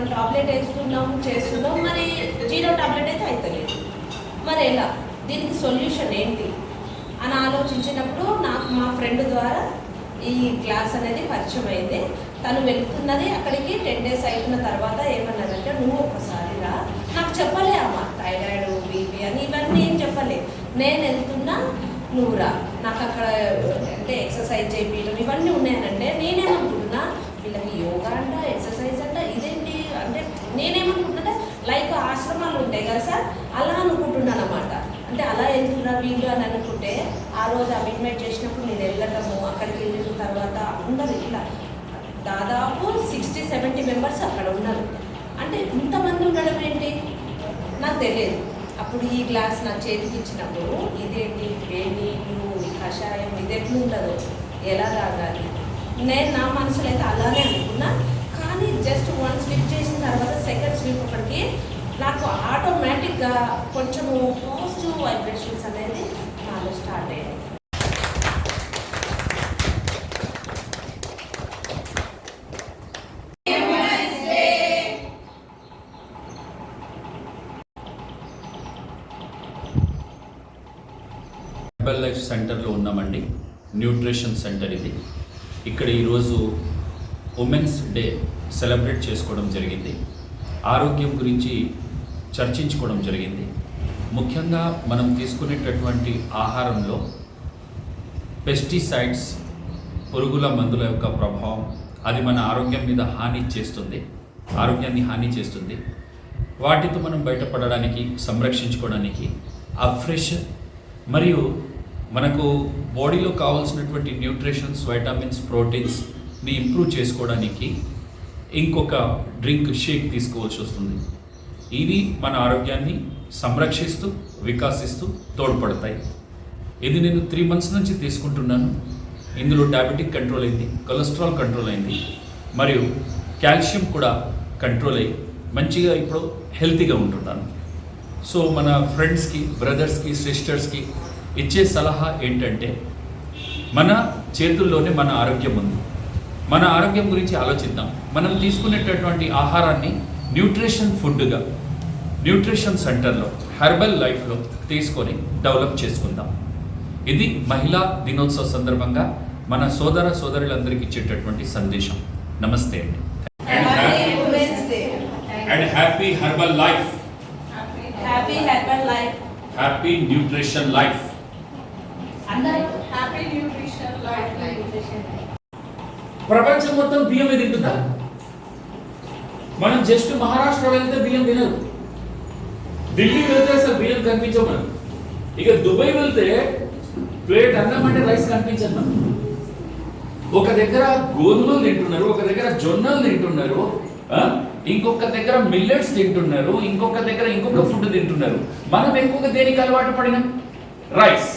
మనం టాబ్లెట్ వేస్తున్నాం చేస్తున్నాం మరి జీరో టాబ్లెట్ అయితే అవుతలేదు మరి ఎలా? దీనికి సొల్యూషన్ ఏంటి? అని ఆలోచించినప్పుడు నాకు మా ఫ్రెండ్ ద్వారా ఈ క్లాస్ అనేది పరిచయం అయింది. తను వెళ్తున్నది అక్కడికి టెన్ డేస్ అయిన తర్వాత ఏమన్నదంటే నువ్వు ఒకసారి రా. నాకు చెప్పలే అమ్మ థైరాయిడ్ బీపీ అని ఇవన్నీ ఏం చెప్పలే. నేను వెళ్తున్నా నువ్వు రా. నాకు అక్కడ అంటే ఎక్సర్సైజ్ చేయడం ఇవన్నీ ఉన్నాయనంటే నేనేమనుకుంటున్నా వీళ్ళకి యోగా అంట ఎక్సర్సైజ్ నేనేమనుకుంటుంటే లైక్ ఆశ్రమాలు ఉంటాయి కదా సార్ అలా అనుకుంటున్నాను అనమాట అంటే అలా వెళ్తున్నా వీళ్ళు అని అనుకుంటే ఆ రోజు అపాయింట్మెంట్ చేసినప్పుడు నేను వెళ్ళటము అక్కడికి వెళ్ళిన తర్వాత ఉండదు ఇట్లా దాదాపు సిక్స్టీ సెవెంటీ మెంబర్స్ అక్కడ ఉన్నారు. అంటే ఇంతమంది ఉండడం ఏంటి? నాకు తెలియదు. అప్పుడు ఈ గ్లాస్ నా చేతికి ఇచ్చినప్పుడు ఇదేంటి? వేడి నీళ్ళు ఈ కషాయం ఇది ఎట్లుండదు ఎలా తాగాలి? నేను నా మనసులో అయితే అలానే అనుకున్నా. కానీ జస్ట్ వన్ స్లిప్ చేసిన తర్వాత నాకు ఆటోమేటిక్గా కొంచెము పాజిటివ్ వైబ్రేషన్స్ అనేది నాలో స్టార్ట్ అయ్యాయి. హెర్బల్ లైఫ్ సెంటర్లో ఉన్నామండి. న్యూట్రిషన్ సెంటర్ ఇది. ఇక్కడ ఈరోజు ఉమెన్స్ డే సెలబ్రేట్ చేసుకోవడం జరిగింది. ఆరోగ్యం గురించి చర్చించుకోవడం జరిగింది. ముఖ్యంగా మనం తీసుకునేటటువంటి ఆహారంలో పెస్టిసైడ్స్ పురుగుల మందుల యొక్క ప్రభావం అది మన ఆరోగ్యం మీద హాని చేస్తుంది ఆరోగ్యాన్ని హాని చేస్తుంది. వాటితో మనం బయటపడడానికి సంరక్షించుకోవడానికి ఆ ఫ్రెష్ మరియు మనకు బాడీలో కావాల్సినటువంటి న్యూట్రిషన్స్ వైటమిన్స్ ప్రోటీన్స్ని ఇంప్రూవ్ చేసుకోవడానికి ఇంకొక డ్రింక్ షేక్ తీసుకోవాల్సి వస్తుంది. ఇవి మన ఆరోగ్యాన్ని సంరక్షిస్తూ వికాసిస్తూ తోడ్పడతాయి. ఇది నేను త్రీ మంత్స్ నుంచి తీసుకుంటున్నాను. ఇందులో డయాబెటిక్ కంట్రోల్ అయింది కొలెస్ట్రాల్ కంట్రోల్ అయింది మరియు కాల్షియం కూడా కంట్రోల్ అయ్యి మంచిగా ఇప్పుడు హెల్తీగా ఉంటున్నాను. సో మన ఫ్రెండ్స్కి బ్రదర్స్కి సిస్టర్స్కి ఇచ్చే సలహా ఏంటంటే మన చేతుల్లోనే మన ఆరోగ్యం ఉంది. మన ఆరోగ్యం గురించి ఆలోచిద్దాం. మనం తీసుకునేటటువంటి ఆహారాన్ని న్యూట్రిషన్ ఫుడ్గా న్యూట్రిషన్ సెంటర్లో హెర్బల్ లైఫ్లో తీసుకొని డెవలప్ చేసుకుందాం. ఇది మహిళా దినోత్సవ సందర్భంగా మన సోదర సోదరులందరికీ ఇచ్చేటటువంటి సందేశం. నమస్తే అండి. And happy herbal life happy herbal life happy nutrition life happy nutrition life ప్రపంచం మొత్తం బియ్యం తింటుందా? మనం జస్ట్ మహారాష్ట్ర వెళ్తే బియ్యం తినరు. ఢిల్లీ వెళ్తే అసలు బియ్యం కనిపించవు మనం ఇక దుబాయ్ వెళ్తే ప్లేట్ అన్నం అంటే రైస్ కనిపించదు మనం ఒక దగ్గర గోధుమలు తింటున్నారు ఒక దగ్గర జొన్నలు తింటున్నారు ఇంకొక దగ్గర మిల్లెట్స్ తింటున్నారు ఇంకొక దగ్గర ఇంకొక ఫుడ్ తింటున్నారు. మనం ఎక్కువగా దేనికి అలవాటు పడినాం? రైస్